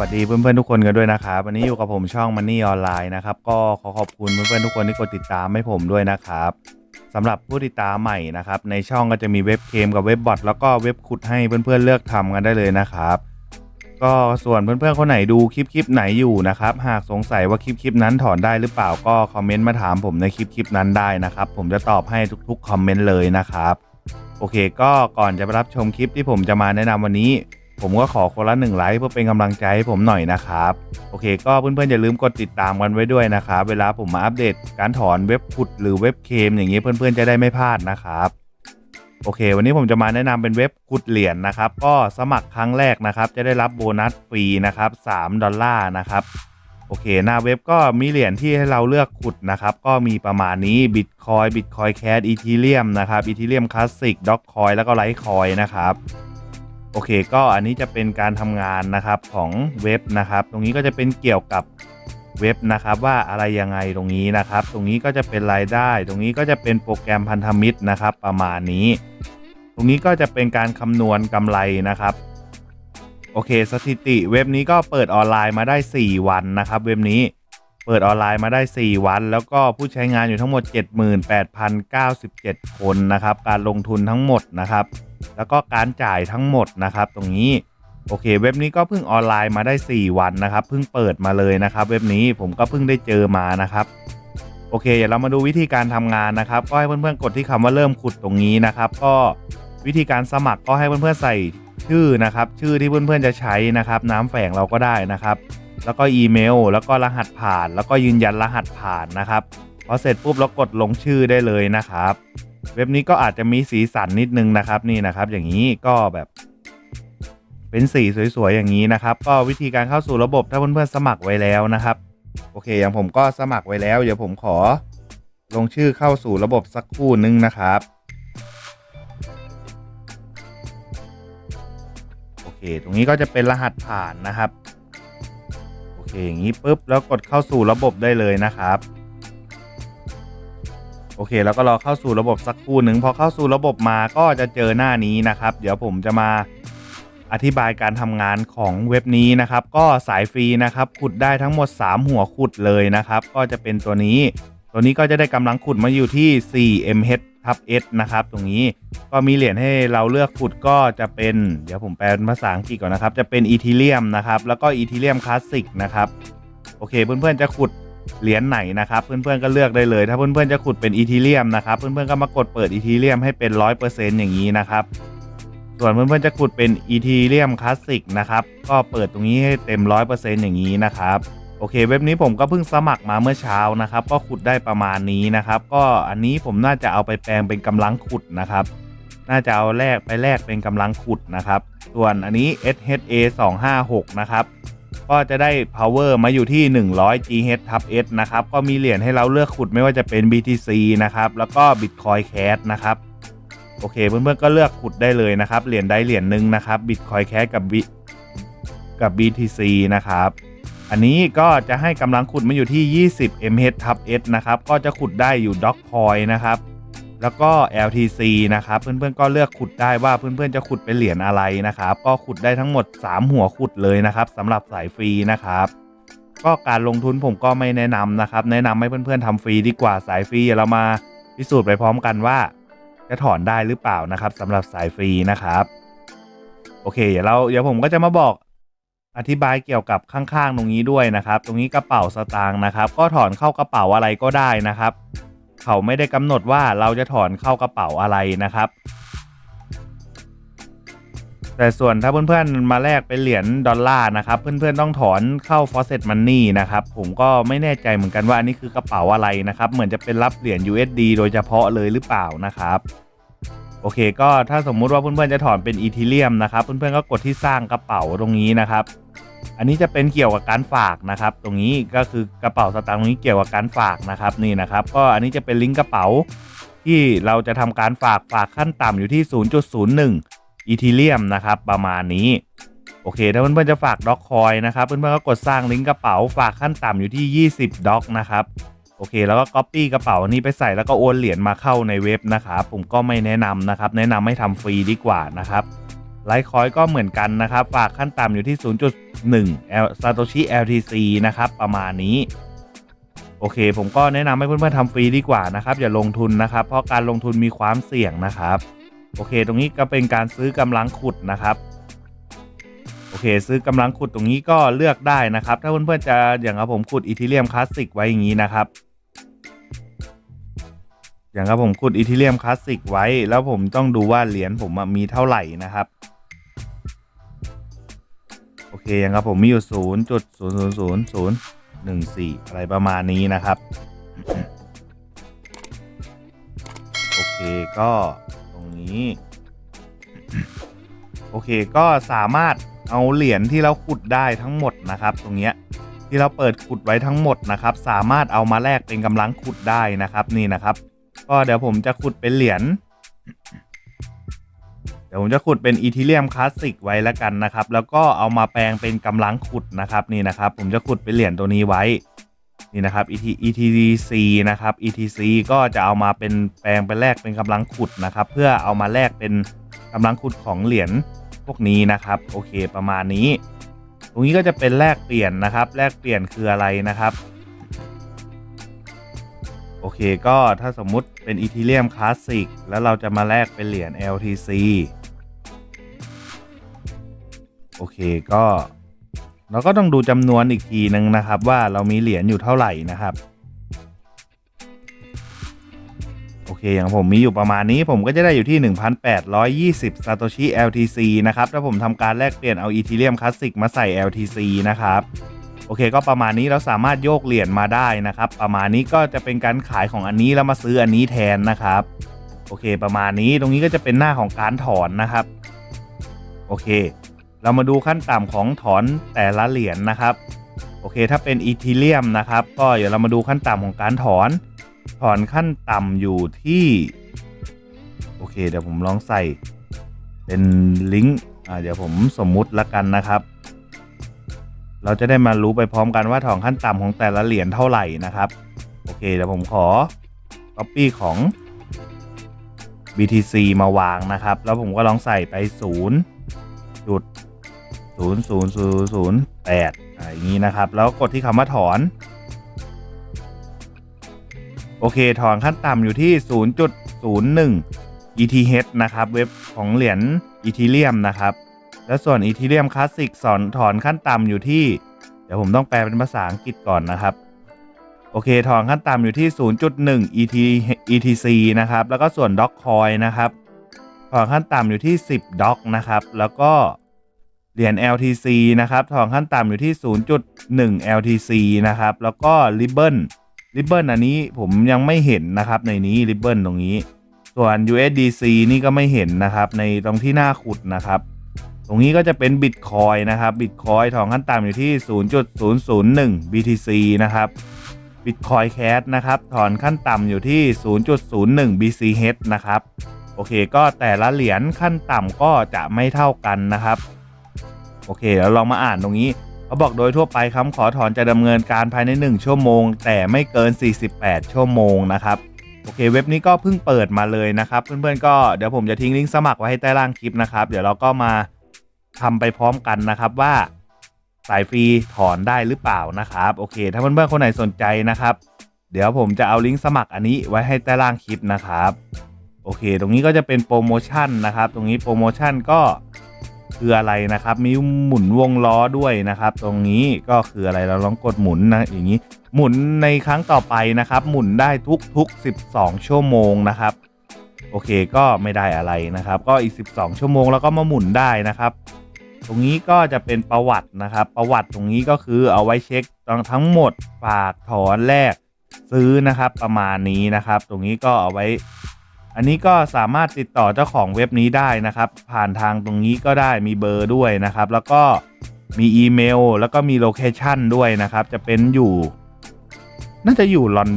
วัสดีเพื่อนๆทุกคนกันด้วยนะครับวันนี้อยู่กับผมช่อง Money ออนไลน์นะครับ ก็ขอขอบคุณเพื่อนๆทุกคนที่กดติดตามให้ผมด้วยนะครับสำหรับผู้ติดตามใหม่นะครับ ในช่องก็จะมีเว็บเคมกับเว็บบอทแล้วก็เว็บขุดให้เพื่อนๆเลือกทำกันได้เลยนะครับ ก็ส่วนเพื่อนๆคนไหนดูคลิปคลิปไหนอยู่นะครับ หากสงสัยว่าคลิปคลิปนั้นถอนได้หรือเปล่าก็คอมเมนต์มาถามผมในคลิปคลิปนั้นได้นะครับ ผมจะตอบให้ทุกๆคอมเมนต์เลยนะครับ โอเค ก็ก่อนจะไปรับชมคลิปที่ผมจะมาแนะนำวันนี้ ผมก็ขอคนละหนึ่งไลค์เพื่อเป็นกำลังใจให้ผมหน่อยนะครับ โอเค ก็เพื่อนๆอย่าลืมกดติดตามกันไว้ด้วยนะครับ เวลาผมมาอัปเดตการถอนเว็บขุดหรือเว็บเคมอย่างนี้เพื่อนๆจะได้ไม่พลาดนะครับโอเค วันนี้ผมจะมาแนะนำเป็นเว็บขุดเหรียญนะครับ ก็สมัครครั้งแรกนะครับ จะได้รับโบนัสฟรีนะครับ3ดอลลาร์นะครับ โอเค หน้าเว็บก็มีเหรียญที่ให้เราเลือกขุดนะครับ ก็มีประมาณนี้ Bitcoin Bitcoin Cash Ethereum นะครับ Ethereum Classic Dogecoin แล้วก็ Litecoin นะครับ โอเค ก็อันนี้จะเป็นการทำงานนะครับของเว็บนะครับ ตรงนี้ก็จะเป็นเกี่ยวกับเว็บนะครับว่าอะไรยังไงตรงนี้นะครับ ตรงนี้ก็จะเป็นรายได้ ตรงนี้ก็จะเป็นโปรแกรมพันธมิตรนะครับ ประมาณนี้ ตรงนี้ก็จะเป็นการคำนวณกำไรนะครับโอเค สถิติเว็บนี้ก็เปิดออนไลน์มาได้ 4 วันนะครับ เว็บนี้เปิดออนไลน์มาได้ 4 วัน แล้วก็ผู้ใช้งานอยู่ทั้งหมด 78,097 คนนะครับ การลงทุนทั้งหมดนะครับ แล้วก็การจ่ายทั้งหมดนะครับ ตรงนี้โอเค เว็บนี้ก็เพิ่งออนไลน์มาได้ 4 วันนะครับเพิ่งเปิดมาเลยนะครับ เว็บนี้ผมก็เพิ่งได้เจอมานะครับโอเคเดี๋ยวเรามาดูวิธีการทำงานนะครับ ก็ให้เพื่อนๆกดที่คำว่าเริ่มขุดตรงนี้นะครับ ก็วิธีการสมัครก็ให้เพื่อนๆใส่ชื่อนะครับ ชื่อที่เพื่อนๆจะใช้นะครับ น้ำแฝงเราก็ได้นะครับ แล้วก็อีเมล แล้วก็รหัสผ่าน แล้วก็ยืนยันรหัสผ่านนะครับพอเสร็จปุ๊บเรากดลงชื่อได้เลยนะครับ เว็บนี้ก็อาจจะมีสีสันนิดนึงนะครับนี่นะครับ อย่างนี้ก็แบบเป็นสีสวยๆอย่างนี้นะครับ ก็วิธีการเข้าสู่ระบบถ้าเพื่อนๆสมัครไว้แล้วนะครับ โอเค อย่างผมก็สมัครไว้แล้ว เดี๋ยวผมขอลงชื่อเข้าสู่ระบบสักครู่นึงนะครับโอเค ตรงนี้ก็จะเป็นรหัสผ่านนะครับโอเคอย่างนี้ปุ๊บแล้วกดเข้าสู่ระบบได้เลยนะครับ โอเค แล้วก็รอเข้าสู่ระบบสักครู่หนึ่งพอเข้าสู่ระบบมาก็จะเจอหน้านี้นะครับ เดี๋ยวผมจะมาอธิบายการทำงานของเว็บนี้นะครับ ก็สายฟรีนะครับขุดได้ทั้งหมด 3 หัวขุดเลยนะครับ ก็จะเป็นตัวนี้ ตัวนี้ก็จะได้กำลังขุดมาอยู่ที่ 4 mh ทับ s นะครับ ตรงนี้ก็มีเหรียญให้เราเลือกขุดก็จะเป็น เดี๋ยวผมแปลเป็นภาษาอังกฤษก่อนนะครับ จะเป็นอีทีเรียมนะครับ แล้วก็อีทีเรียมคลาสสิกนะครับ โอเค เพื่อนๆจะขุด เหรียญไหนนะครับ เพื่อนๆก็เลือกได้เลย ถ้าเพื่อนๆจะขุดเป็นอีทีเรียมนะครับ เพื่อนๆก็มากดเปิดอีทีเรียมให้เป็น 100%อย่างนี้นะครับ ส่วนเพื่อนๆจะขุดเป็นอีทีเรียมคลาสสิกนะครับ ก็เปิดตรงนี้ให้เต็ม 100%อย่างนี้นะครับโอเคเว็บนี้ผมก็เพิ่งสมัครมาเมื่อเช้านะครับ ก็ขุดได้ประมาณนี้นะครับ ก็อันนี้ผมน่าจะเอาไปแปลงเป็นกำลังขุดนะครับ น่าจะเอาแลกไปแลกเป็นกำลังขุดนะครับ ส่วนอันนี้ SHA 256 นะครับ ก็จะได้ power มาอยู่ที่ 100 GH ทับ S นะครับ ก็มีเหรียญให้เราเลือกขุดไม่ว่าจะเป็น BTC นะครับ แล้วก็ Bitcoin Cash นะครับ โอเค เพื่อนๆ ก็เลือกขุดได้เลยนะครับ เหรียญใดเหรียญหนึ่งนะครับ Bitcoin Cash กับ B กับ BTC นะครับ อันนี้ก็จะให้กำลังขุดมาอยู่ที่ 20 mH ทับ S นะครับ ก็จะขุดได้อยู่ Dogecoin นะครับ แล้วก็ LTC นะครับ เพื่อนๆก็เลือกขุดได้ว่าเพื่อนๆจะขุดเป็นเหรียญอะไรนะครับ ก็ขุดได้ทั้งหมด 3 หัวขุดเลยนะครับสำหรับสายฟรีนะครับก็การลงทุนผมก็ไม่แนะนำนะครับ แนะนำให้เพื่อนๆทำฟรีดีกว่าสายฟรีเรามาพิสูจน์ไปพร้อมกันว่า จะถอนได้หรือเปล่านะครับสำหรับสายฟรีนะครับ โอเค เดี๋ยวเราเดี๋ยวผมก็จะมาบอกอธิบายเกี่ยวกับข้างๆ ตรงนี้ด้วยนะครับ ตรงนี้กระเป๋าสตางค์นะครับ ก็ถอนเข้ากระเป๋าอะไรก็ได้นะครับ เขาไม่ได้กำหนดว่าเราจะถอนเข้ากระเป๋าอะไรนะครับ แต่ส่วนถ้าเพื่อนๆมาแลกเป็นเหรียญดอลลาร์นะครับ เพื่อนๆต้องถอนเข้า Faucet Money นะครับ ผมก็ไม่แน่ใจเหมือนกันว่าอันนี้คือกระเป๋าอะไรนะครับ เหมือนจะเป็นรับเหรียญ USD โดยเฉพาะเลยหรือเปล่านะครับโอเคก็ถ้าสมมุติว่าเพื่อนๆจะถอนเป็นอีทีเรียมนะครับ เพื่อนๆก็กดที่สร้างกระเป๋าตรงนี้นะครับ อันนี้จะเป็นเกี่ยวกับการฝากนะครับ ตรงนี้ก็คือกระเป๋าสตางค์ตรงนี้เกี่ยวกับการฝากนะครับนี่นะครับ ก็อันนี้จะเป็นลิงก์กระเป๋า ที่เราจะทำการฝากฝากขั้นต่ำอยู่ที่ 0.01อีทีเรียมนะครับประมาณนี้โอเค ถ้าเพื่อนๆจะฝากด็อกคอยนะครับเพื่อนๆก็กดสร้างลิงก์กระเป๋าฝากขั้นต่ำอยู่ที่ 20ด็อกนะครับโอเค แล้วก็ Copy กระเป๋านี้ไปใส่แล้วก็โอนเหรียญมาเข้าในเว็บนะครับผมก็ไม่แนะนำนะครับ แนะนำให้ทำฟรีดีกว่านะครับไลท์คอยก็เหมือนกันนะครับ ฝากขั้นต่ำอยู่ที่ 1 L Satoshi LTC นะครับ ประมาณนี้ โอเค ผมก็แนะนำให้เพื่อนๆทำฟรีดีกว่านะครับ อย่าลงทุนนะครับ เพราะการลงทุนมีความเสี่ยงนะครับ โอเค ตรงนี้ก็เป็นการซื้อกำลังขุดนะครับโอเคซื้อกำลังขุดตรงนี้ก็เลือกได้นะครับ ถ้าเพื่อนๆจะอย่างกับผมขุดอีทีเรียมคลาสสิกไว้อย่างนี้นะครับ อย่างกับผมขุดอีทีเรียมคลาสสิกไว้ แล้วผมต้องดูว่าเหรียญผมมีเท่าไหร่นะครับ เคอย่างกับผมมีอยู่0 0 0 0 0 1 4อะไรประมาณนี้นะครับ โอเคก็ตรงนี้ โอเคก็สามารถเอาเหรียญที่เราขุดได้ทั้งหมดนะครับ ตรงเนี้ยที่เราเปิดขุดไว้ทั้งหมดนะครับ สามารถเอามาแลกเป็นกำลังขุดได้นะครับนี่นะครับ ก็เดี๋ยวผมจะขุดเป็นเหรียญ ดี๋ยวผมจะขุดเป็นอีทีเรียมคลาสสิกไว้แล้วกันนะครับ แล้วก็เอามาแปลงเป็นกำลังขุดนะครับนี่นะครับ ผมจะขุดเป็นเหรียญตัวนี้ไว้นี่นะครับ ET ETC นะครับ ETC ก็จะเอามาเป็นแปลงเป็นแลกเป็นกำลังขุดนะครับ เพื่อเอามาแลกเป็นกำลังขุดของเหรียญพวกนี้นะครับ โอเคประมาณนี้ ตรงนี้ก็จะเป็นแลกเปลี่ยนนะครับ แลกเปลี่ยนคืออะไรนะครับ โอเคก็ถ้าสมมุติเป็นอีทีเรียมคลาสสิกแล้วเราจะมาแลกเป็นเหรียญ LTC โอเคก็เราก็ต้องดูจำนวนอีกทีนึงนะครับ ว่าเรามีเหรียญอยู่เท่าไหร่นะครับ โอเคอย่างผมมีอยู่ประมาณนี้ผมก็จะได้อยู่ที่ 1,820 Satoshi LTC นะครับถ้าผมทำการแลกเปลี่ยนเอาอีทีเรียมคลาสสิกมาใส่ LTC นะครับโอเคก็ประมาณนี้เราสามารถโยกเหรียญมาได้นะครับ ประมาณนี้ก็จะเป็นการขายของอันนี้แล้วมาซื้ออันนี้แทนนะครับ โอเคประมาณนี้ตรงนี้ก็จะเป็นหน้าของการถอนนะครับ โอเค เรามาดูขั้นต่ำของถอนแต่ละเหรียญนะครับ โอเคถ้าเป็นอีทีเรียมนะครับ ก็เดี๋ยวเรามาดูขั้นต่ำของการถอน ถอนขั้นต่ำอยู่ที่ โอเค เดี๋ยวผมลองใส่เป็นลิงก์เดี๋ยวผมสมมุติละกันนะครับ เราจะได้มารู้ไปพร้อมกันว่าถอนขั้นต่ำของแต่ละเหรียญเท่าไหร่นะครับ โอเคเดี๋ยวผมขอ copy ของ BTC มาวางนะครับ แล้วผมก็ลองใส่ไป 0 จุด 0 0 0 0 8อ่าอย่างนี้นะครับ แล้วกดที่คำว่าถอน โอเค ถอนขั้นต่ำอยู่ที่ 0.01 ETH นะครับ เว็บของเหรียญ Ethereum นะครับ และส่วน Ethereum Classic สอนถอนขั้นต่ำอยู่ที่ เดี๋ยวผมต้องแปลเป็นภาษาอังกฤษก่อนนะครับ โอเค ถอนขั้นต่ำอยู่ที่ 0.1 ET ETC นะครับ แล้วก็ส่วน Dogecoin นะครับ ถอนขั้นต่ำอยู่ที่ 10 Dog นะครับ แล้วก็ เหรียญ LTC นะครับถอนขั้นต่ำอยู่ที่ 0.1 LTC นะครับ แล้วก็ Ribbon Ribbon อันนี้ผมยังไม่เห็นนะครับในนี้ Ribbon ตรงนี้ ส่วน USDC นี่ก็ไม่เห็นนะครับในตรงที่หน้าขุดนะครับ ตรงนี้ก็จะเป็น Bitcoin นะครับ Bitcoin ถอนขั้นต่ำอยู่ที่ 0.001 BTC นะครับ Bitcoin Cash นะครับถอนขั้นต่ำอยู่ที่ 0.01 BCH นะครับ โอเค ก็แต่ละเหรียญขั้นต่ำก็จะไม่เท่ากันนะครับ โอเคแล้วลองมาอ่านตรงนี้เขาบอกโดยทั่วไปคำขอถอนจะดำเนินการภายใน 1 ชั่วโมง แต่ไม่เกิน 48 ชั่วโมงนะครับโอเคเว็บนี้ก็เพิ่งเปิดมาเลยนะครับ เพื่อนๆก็เดี๋ยวผมจะทิ้งลิงก์สมัครไว้ให้ใต้ล่างคลิปนะครับ เดี๋ยวเราก็มาทำไปพร้อมกันนะครับว่าสายฟรีถอนได้หรือเปล่านะครับ โอเค ถ้าเพื่อนๆคนไหนสนใจนะครับ เดี๋ยวผมจะเอาลิงก์สมัครอันนี้ไว้ให้ใต้ล่างคลิปนะครับ โอเค ตรงนี้ก็จะเป็นโปรโมชั่นนะครับ ตรงนี้โปรโมชั่นก็ คืออะไรนะครับ มีหมุนวงล้อด้วยนะครับ ตรงนี้ก็คืออะไรเราลองกดหมุนนะอย่างนี้ หมุนในครั้งต่อไปนะครับ หมุนได้ทุกๆ 12 ชั่วโมงนะครับ โอเคก็ไม่ได้อะไรนะครับ ก็อีก 12 ชั่วโมงแล้วก็มาหมุนได้นะครับ ตรงนี้ก็จะเป็นประวัตินะครับ ประวัติตรงนี้ก็คือเอาไว้เช็คทั้งหมดฝากถอนแลกซื้อนะครับประมาณนี้นะครับ ตรงนี้ก็เอาไว้ อันนี้ก็สามารถติดต่อเจ้าของเว็บนี้ได้นะครับ ผ่านทางตรงนี้ก็ได้มีเบอร์ด้วยนะครับ แล้วก็มีอีเมล แล้วก็มีโลเคชันด้วยนะครับ จะเป็นอยู่ น่าจะอยู่ลอน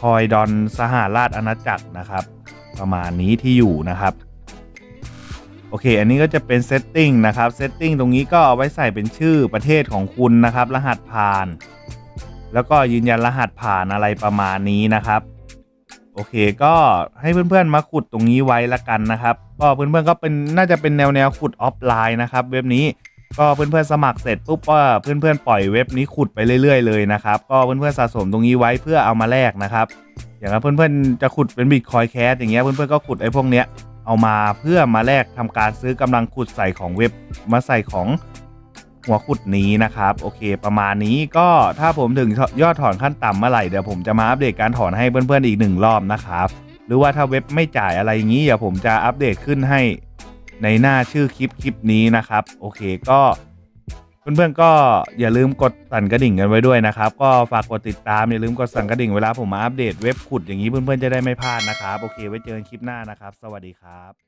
คอยดอนสหราชอาณาจักรนะครับ ประมาณนี้ที่อยู่นะครับโอเค อันนี้ก็จะเป็นเซตติ้งนะครับ เซตติ้งตรงนี้ก็เอาไว้ใส่เป็นชื่อประเทศของคุณนะครับ รหัสผ่าน แล้วก็ยืนยันรหัสผ่านอะไรประมาณนี้นะครับ โอเคก็ให้เพื่อนๆมาขุดตรงนี้ไว้ละกันนะครับก็เพื่อนๆก็เป็นน่าจะเป็นแนวแนวขุดออฟไลน์นะครับเว็บนี้ก็เพื่อนๆสมัครเสร็จปุ๊บก็เพื่อนๆปล่อยเว็บนี้ขุดไปเรื่อยๆเลยนะครับก็เพื่อนๆสะสมตรงนี้ไว้เพื่อเอามาแลกนะครับอย่างเพื่อนๆจะขุดเป็นบิตคอยแคสอย่างเงี้ยเพื่อนๆก็ขุดไอ้พวกเนี้ยเอามาเพื่อมาแลกทำการซื้อกำลังขุดใส่ของเว็บมาใส่ของ หัวขุดนี้นะครับ โอเค ประมาณนี้ก็ถ้าผมถึงยอดถอนขั้นต่ำเมื่อไหร่เดี๋ยวผมจะมาอัปเดตการถอนให้เพื่อนๆอีกหนึ่งรอบนะครับหรือว่าถ้าเว็บไม่จ่ายอะไรอย่างนี้เดี๋ยวผมจะอัปเดตขึ้นให้ในหน้าชื่อคลิปคลิปนี้นะครับ โอเคก็เพื่อนๆก็อย่าลืมกดสั่นกระดิ่งกันไว้ด้วยนะครับ ก็ฝากกดติดตามอย่าลืมกดสั่นกระดิ่งเวลาผมมาอัปเดตเว็บขุดอย่างนี้เพื่อนๆจะได้ไม่พลาดนะครับ โอเค ไว้เจอกันคลิปหน้านะครับ สวัสดีครับ